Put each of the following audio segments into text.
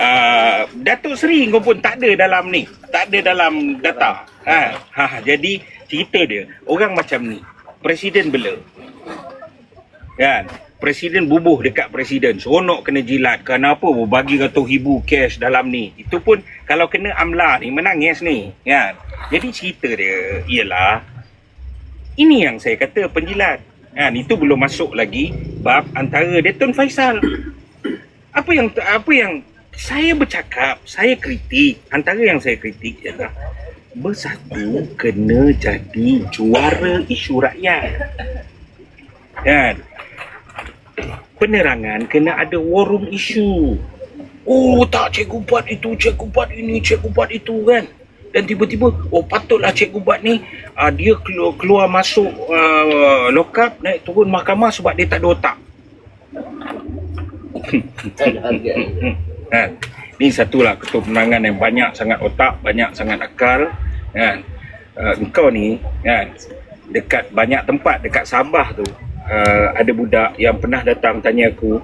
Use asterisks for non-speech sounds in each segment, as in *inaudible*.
uh, Datuk Seri kau pun tak ada dalam ni. Tak ada dalam data. Ha, ha, jadi cerita dia orang macam ni presiden bela. Kan? Presiden bubuh dekat presiden. Seronok kena jilat. Kenapa bagi ratus ribu cash dalam ni. Itu pun kalau kena amla ni menangis ni. Kan? Jadi cerita dia ialah ini yang saya kata penjilat. Kan? Itu belum masuk lagi bab antara Daton Faisal. Apa yang apa yang saya bercakap saya kritik antara yang saya kritik ialah bersatu kena jadi juara isu rakyat kan penerangan kena ada war room isu. Oh tak cikgu buat itu, cikgu buat ini, cikgu buat itu kan. Dan tiba-tiba, oh patutlah cikgu buat ni, uh, dia keluar, keluar masuk uh, lokap, naik turun mahkamah sebab dia tak ada otak. *laughs* kan? Ni satulah ketua penerangan yang banyak sangat otak, banyak sangat akal. Kan? Uh, engkau ni, kan? dekat banyak tempat, dekat Sabah tu, uh, ada budak yang pernah datang tanya aku,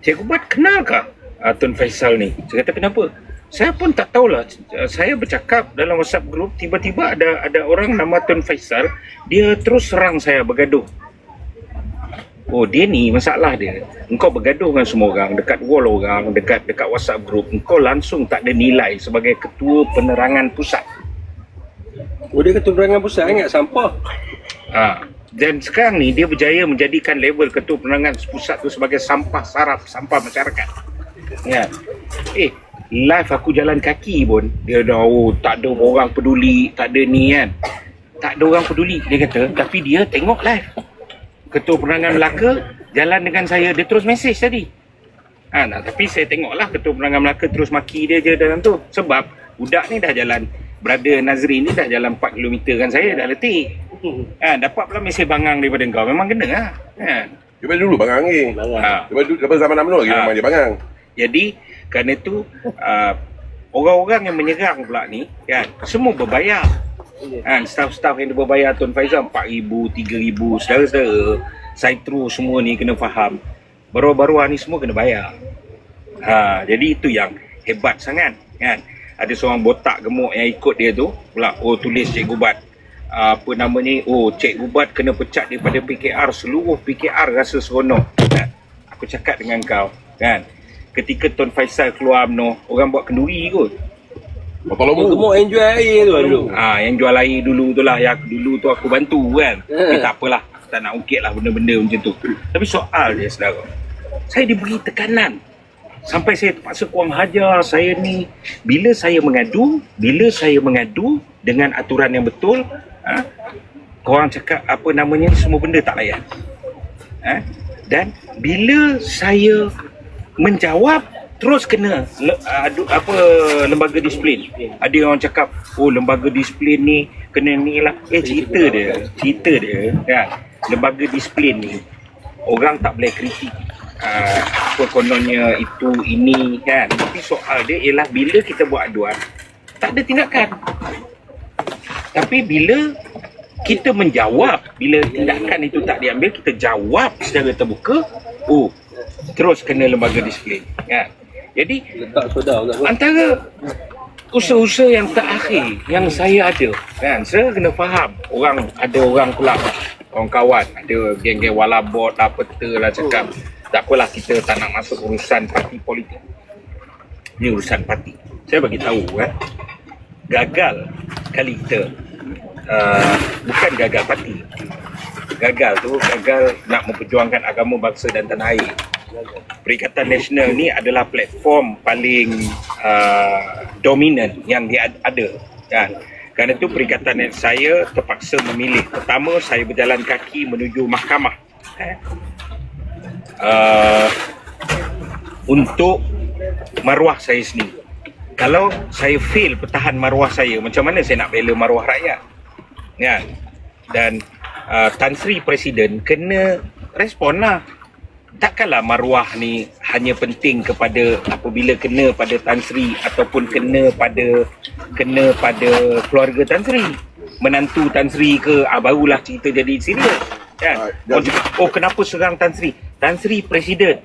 Cikgu Bat kenal kah uh, Tun Faisal ni? Saya kata kenapa? Saya pun tak tahulah. Saya bercakap dalam WhatsApp group, tiba-tiba ada ada orang nama Tun Faisal, dia terus serang saya bergaduh. Oh dia ni masalah dia. Engkau bergaduh dengan semua orang dekat wall orang, dekat dekat WhatsApp group, engkau langsung tak ada nilai sebagai ketua penerangan pusat. Oh dia ketua penerangan pusat ingat sampah. Ha. Dan sekarang ni dia berjaya menjadikan level ketua penerangan pusat tu sebagai sampah saraf, sampah masyarakat. Ya. Eh, live aku jalan kaki pun dia dah oh tak ada orang peduli, tak ada ni kan. Tak ada orang peduli dia kata, tapi dia tengok live. Ketua penerangan Melaka jalan dengan saya, dia terus mesej tadi. Ha, nah, tapi saya tengoklah ketua penerangan Melaka terus maki dia je dalam tu. Sebab budak ni dah jalan, brother Nazri ni dah jalan 4 km kan saya dah letih. Ha, dapat pula mesej bangang daripada kau. Memang kena lah. Ha. Daripada dulu Bangang ni. Ha. Daripada, dulu- daripada zaman UMNO lagi Ha. nama dia Bangang. Jadi kerana itu uh, orang-orang yang menyerang pula ni kan semua berbayar. Kan staff-staff yang dia berbayar Tuan Faizal 4000, 3000, saudara-saudara Saitru semua ni kena faham. Baru-baru ni semua kena bayar. Ha, jadi itu yang hebat sangat kan. Ada seorang botak gemuk yang ikut dia tu pula oh tulis Cikgu Bat apa nama ni oh Cikgu Bat kena pecat daripada PKR seluruh PKR rasa seronok kan? aku cakap dengan kau kan ketika Tuan Faisal keluar UMNO orang buat kenduri kot Oh, lama? gemuk yang jual air tu dulu. ha, yang jual air dulu tu lah. Yang dulu tu aku bantu kan. Tapi tak apalah. Aku tak nak ungkit lah benda-benda macam tu. Tapi soal dia saudara. Saya diberi tekanan. Sampai saya terpaksa kurang hajar saya ni. Bila saya mengadu bila saya mengadu dengan aturan yang betul ha, korang cakap apa namanya semua benda tak layan ha? dan bila saya menjawab terus kena le, adu, apa lembaga disiplin. Ada orang cakap oh lembaga disiplin ni kena ni lah. Eh cerita dia cerita dia kan? Lembaga disiplin ni orang tak boleh kritik uh, apa kononnya itu ini kan? Tapi soal dia ialah bila kita buat aduan tak ada tindakan. Tapi bila kita menjawab bila tindakan itu tak diambil kita jawab secara terbuka oh terus kena lembaga disiplin kan jadi Letak soda pula. antara usaha-usaha yang terakhir yang saya ada kan? Saya kena faham orang ada orang pula orang kawan ada geng-geng walabot lah peta lah cakap. Tak apalah kita tak nak masuk urusan parti politik. Ni urusan parti. Saya bagi tahu kan gagal kali kita uh, bukan gagal parti. Gagal tu gagal nak memperjuangkan agama bangsa dan tanah air Perikatan Nasional ni adalah platform paling uh, dominan yang dia ad- ada kan. Kerana itu perikatan saya terpaksa memilih. Pertama saya berjalan kaki menuju mahkamah. Eh. Uh, untuk maruah saya sendiri. Kalau saya fail pertahan maruah saya, macam mana saya nak bela maruah rakyat? Kan? Dan uh, Tan Sri Presiden kena respon lah takkanlah maruah ni hanya penting kepada apabila kena pada Tan Sri ataupun kena pada kena pada keluarga Tan Sri menantu Tan Sri ke ah, barulah cerita jadi serius kan Ah, oh, oh kenapa serang Tan Sri Tan Sri presiden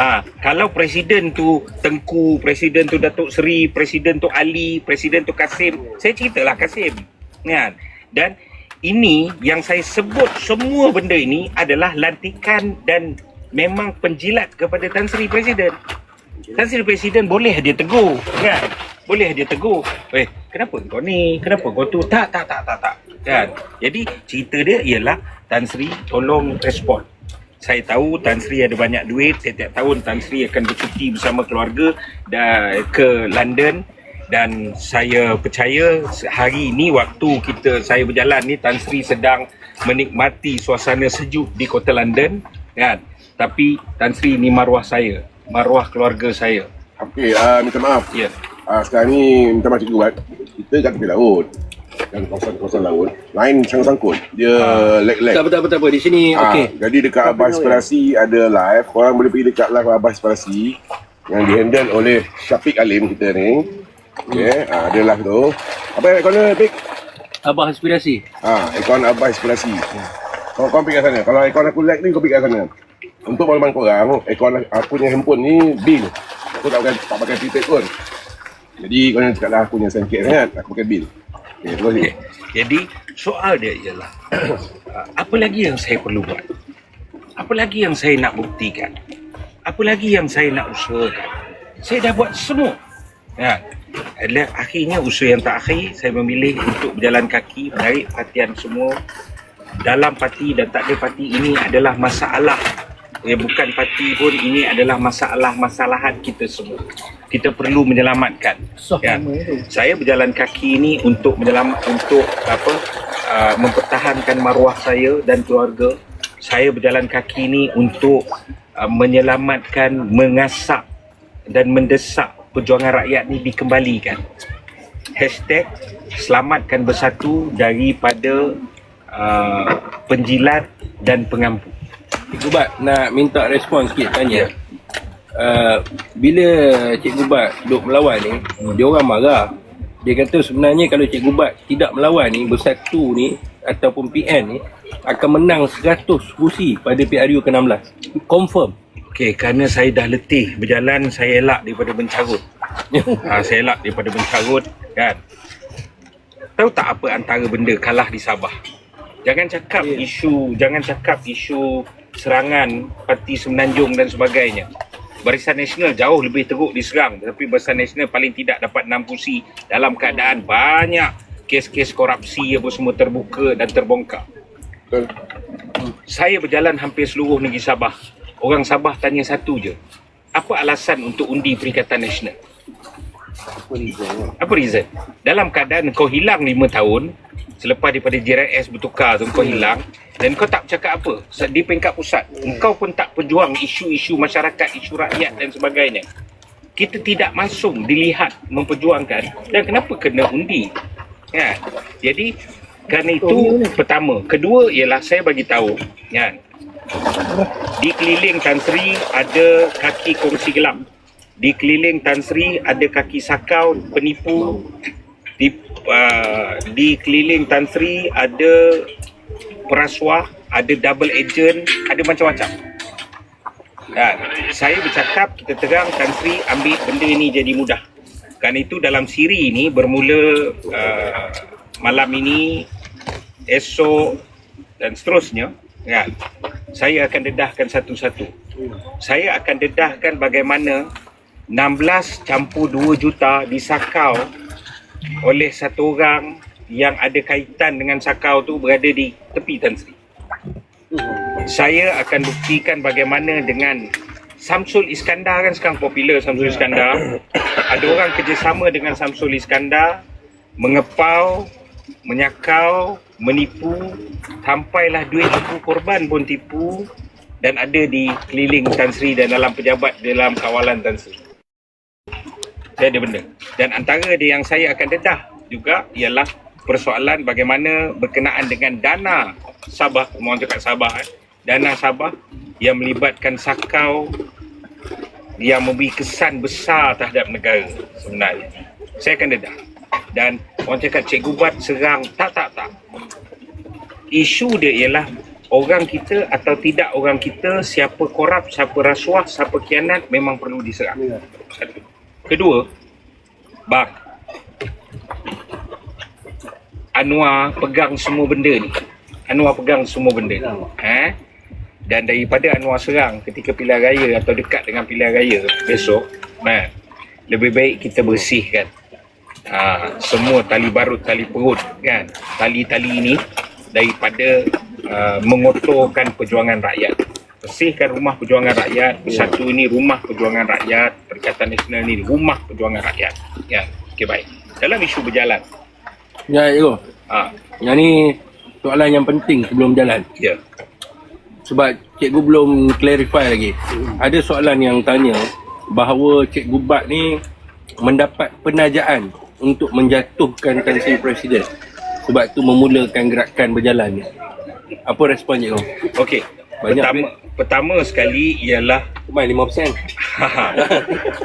Ah, kalau presiden tu Tengku, presiden tu Datuk Seri, presiden tu Ali, presiden tu Kasim, saya ceritalah Kasim. Kan? Dan ini yang saya sebut semua benda ini adalah lantikan dan memang penjilat kepada Tan Sri Presiden. Tan Sri Presiden boleh dia tegur, kan? Boleh dia tegur. Eh, kenapa kau ni? Kenapa kau tu? Tak, tak, tak, tak, tak. Kan? Jadi cerita dia ialah Tan Sri tolong respon saya tahu Tan Sri ada banyak duit setiap tahun Tan Sri akan bercuti bersama keluarga ke London dan saya percaya hari ini waktu kita saya berjalan ni Tan Sri sedang menikmati suasana sejuk di kota London kan tapi Tan Sri ni maruah saya maruah keluarga saya Okey, uh, minta maaf. ya Uh, sekarang ni minta maaf cikgu buat. Kita kat tepi laut. Dan kawasan-kawasan laut. Lain sangkut-sangkut. Dia lag-lag. Tak apa, tak apa, tak apa. Di sini, Ah, okey. Jadi dekat Abah Inspirasi ada live. Korang boleh pergi dekat live Abah Inspirasi yang dihandle oleh Syafiq Alim kita ni. Okay, ah, ada live tu. Apa yang corner, Pik? Abah Inspirasi. Ah, akaun Abah Inspirasi. Kau kau pergi kat sana. Kalau akaun aku lag ni kau pergi kat sana. Untuk makluman korang, akaun aku punya handphone ni bil. Aku tak pakai tak pakai prepaid pun. Jadi kau jangan cakap lah aku punya sangkit sangat. Aku pakai bil. Okay, terus ni. Okey. Jadi soal dia ialah *clears throat* apa lagi yang saya perlu buat? Apa lagi yang saya nak buktikan? Apa lagi yang saya nak usahakan? Saya dah buat semua. Ya. Adalah akhirnya usaha yang tak akhir saya memilih untuk berjalan kaki menarik perhatian semua dalam parti dan tak ada parti ini adalah masalah ya bukan parti pun ini adalah masalah-masalahan kita semua. Kita perlu menyelamatkan. Ya. Saya berjalan kaki ini untuk menyelamat untuk apa uh, mempertahankan maruah saya dan keluarga. Saya berjalan kaki ini untuk uh, menyelamatkan, mengasak dan mendesak perjuangan rakyat ni dikembalikan. Hashtag selamatkan bersatu daripada uh, penjilat dan pengampu. Cikgu Bat nak minta respon sikit Ya. tanya. Uh, bila Cikgu Bat duk melawan ni, Hmm. dia orang marah. Dia kata sebenarnya kalau Cikgu Bat tidak melawan ni, bersatu ni ataupun PN ni akan menang 100 kursi pada PRU ke-16. Confirm. Okey, kerana saya dah letih berjalan, saya elak daripada mencarut. *laughs* ha, saya elak daripada mencarut, kan? Tahu tak apa antara benda kalah di Sabah? Jangan cakap Ya. isu, jangan cakap isu serangan parti Semenanjung dan sebagainya. Barisan Nasional jauh lebih teruk diserang tetapi Barisan Nasional paling tidak dapat 6 kursi dalam keadaan banyak kes-kes korupsi apa semua terbuka dan terbongkar. Saya berjalan hampir seluruh negeri Sabah. Orang Sabah tanya satu je. Apa alasan untuk undi Perikatan Nasional? Apa reason? Dalam keadaan kau hilang 5 tahun, selepas daripada JRS bertukar tu kau hilang dan kau tak bercakap apa di peringkat pusat. Kau pun tak perjuang isu-isu masyarakat, isu rakyat dan sebagainya. Kita tidak masuk dilihat memperjuangkan dan kenapa kena undi? Kan? Jadi kerana itu pertama, kedua ialah saya bagi tahu kan. Di keliling Tan Sri ada kaki kongsi gelap. Di keliling Tan Sri ada kaki sakau penipu. Di uh, di keliling Tan Sri ada perasuah, ada double agent, ada macam-macam. Dan saya bercakap kita terang Tan Sri ambil benda ini jadi mudah. Kerana itu dalam siri ini bermula uh, malam ini, esok dan seterusnya kan. Saya akan dedahkan satu-satu. Saya akan dedahkan bagaimana 16 campur 2 juta disakau oleh satu orang yang ada kaitan dengan sakau tu berada di tepi Tan Sri. Saya akan buktikan bagaimana dengan Samsul Iskandar kan sekarang popular Samsul Iskandar. Ada orang kerjasama dengan Samsul Iskandar mengepau, menyakau, menipu sampailah duit tipu korban pun tipu dan ada di keliling Tan Sri dan dalam pejabat dalam kawalan Tan Sri. Saya ada benda. Dan antara dia yang saya akan dedah juga ialah persoalan bagaimana berkenaan dengan dana Sabah, mohon cakap Sabah eh. Dana Sabah yang melibatkan sakau yang memberi kesan besar terhadap negara sebenarnya. Saya akan dedah. Dan orang cakap cikgu buat serang. Tak, tak, tak. Isu dia ialah orang kita atau tidak orang kita siapa korup siapa rasuah siapa kianat memang perlu diserang. Satu. Kedua bang Anwar pegang semua benda ni. Anwar pegang semua benda ni. Eh? dan daripada Anwar serang ketika pilihan raya atau dekat dengan pilihan raya besok man, lebih baik kita bersihkan ha, semua tali barut tali perut kan? Tali-tali ini daripada uh, mengotorkan perjuangan rakyat. Bersihkan rumah perjuangan rakyat. Satu ini rumah perjuangan rakyat. Perikatan Nasional ini rumah perjuangan rakyat. Ya okey baik. Dalam isu berjalan. Ya, Ego. ha, Yang ni soalan yang penting sebelum jalan. ya. Sebab cikgu belum clarify lagi. Ada soalan yang tanya bahawa cikgu Bat ni mendapat penajaan untuk menjatuhkan Tan Sri Presiden. Sebab tu memulakan gerakan berjalan ni. Apa respon cikgu? okey Banyak, pertama pertama sekali ialah Kemai 5%.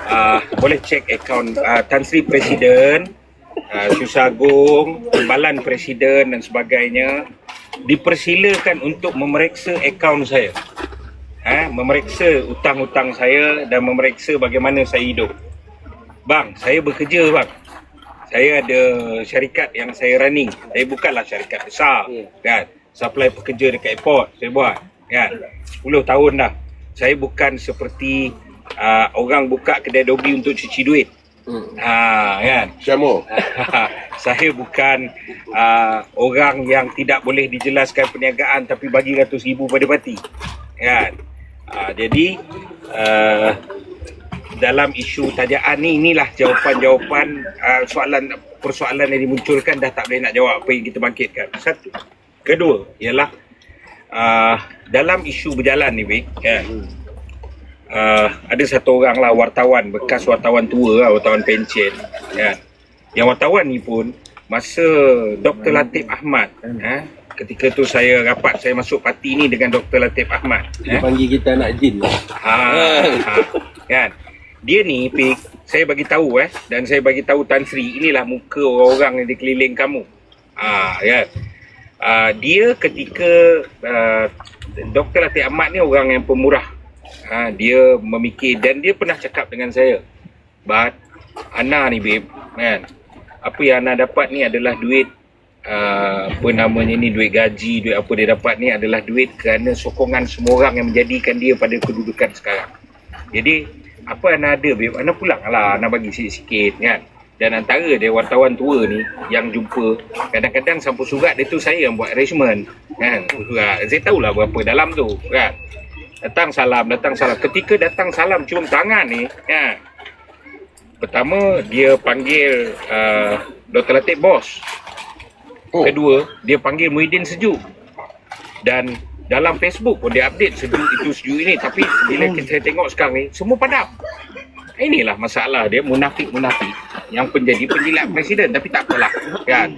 uh, boleh cek akaun uh, Tan Sri Presiden, uh, Susagung, Timbalan Presiden dan sebagainya dipersilakan untuk memeriksa akaun saya. Ha, memeriksa hutang-hutang saya dan memeriksa bagaimana saya hidup. Bang, saya bekerja bang. Saya ada syarikat yang saya running. Saya bukanlah syarikat besar kan. Supply pekerja dekat airport saya buat kan. 10 tahun dah. Saya bukan seperti uh, orang buka kedai dobi untuk cuci duit. Hmm. Ha kan. Syamo. *laughs* saya bukan uh, orang yang tidak boleh dijelaskan perniagaan tapi bagi ratus ribu pada parti. Kan? Uh, jadi uh, dalam isu tajaan ni inilah jawapan-jawapan uh, soalan persoalan yang dimunculkan dah tak boleh nak jawab apa yang kita bangkitkan. Satu. Kedua ialah uh, dalam isu berjalan ni Vic, kan? Uh, ada satu orang lah wartawan bekas wartawan tua lah, wartawan pencen kan. Yang wartawan ni pun masa Dr. Latif Ahmad eh, ketika tu saya rapat saya masuk parti ni dengan Dr. Latif Ahmad Dia eh. panggil kita anak jin. Ha, ha, kan. Dia ni Pik, saya bagi tahu eh dan saya bagi tahu Tan Sri inilah muka orang-orang yang di keliling kamu. Ah ya. Ah dia ketika uh, Dr. Latif Ahmad ni orang yang pemurah. Ha, dia memikir dan dia pernah cakap dengan saya. But Ana ni babe, kan. Apa yang Ana dapat ni adalah duit uh, apa namanya ni duit gaji, duit apa dia dapat ni adalah duit kerana sokongan semua orang yang menjadikan dia pada kedudukan sekarang. Jadi apa Ana ada babe, Ana pulang lah, Ana bagi sikit-sikit kan. Dan antara dia wartawan tua ni yang jumpa kadang-kadang sampul surat dia tu saya yang buat arrangement kan. Surat. Saya tahulah berapa dalam tu kan. Datang salam, datang salam. Ketika datang salam cium tangan ni kan. Pertama dia panggil uh, Dr. Latif bos. Oh. Kedua, dia panggil Muhyiddin sejuk. Dan dalam Facebook pun dia update sejuk itu sejuk ini tapi bila kita tengok sekarang ni semua padam. Inilah masalah dia munafik-munafik yang penjadi penjilat presiden tapi tak apalah kan.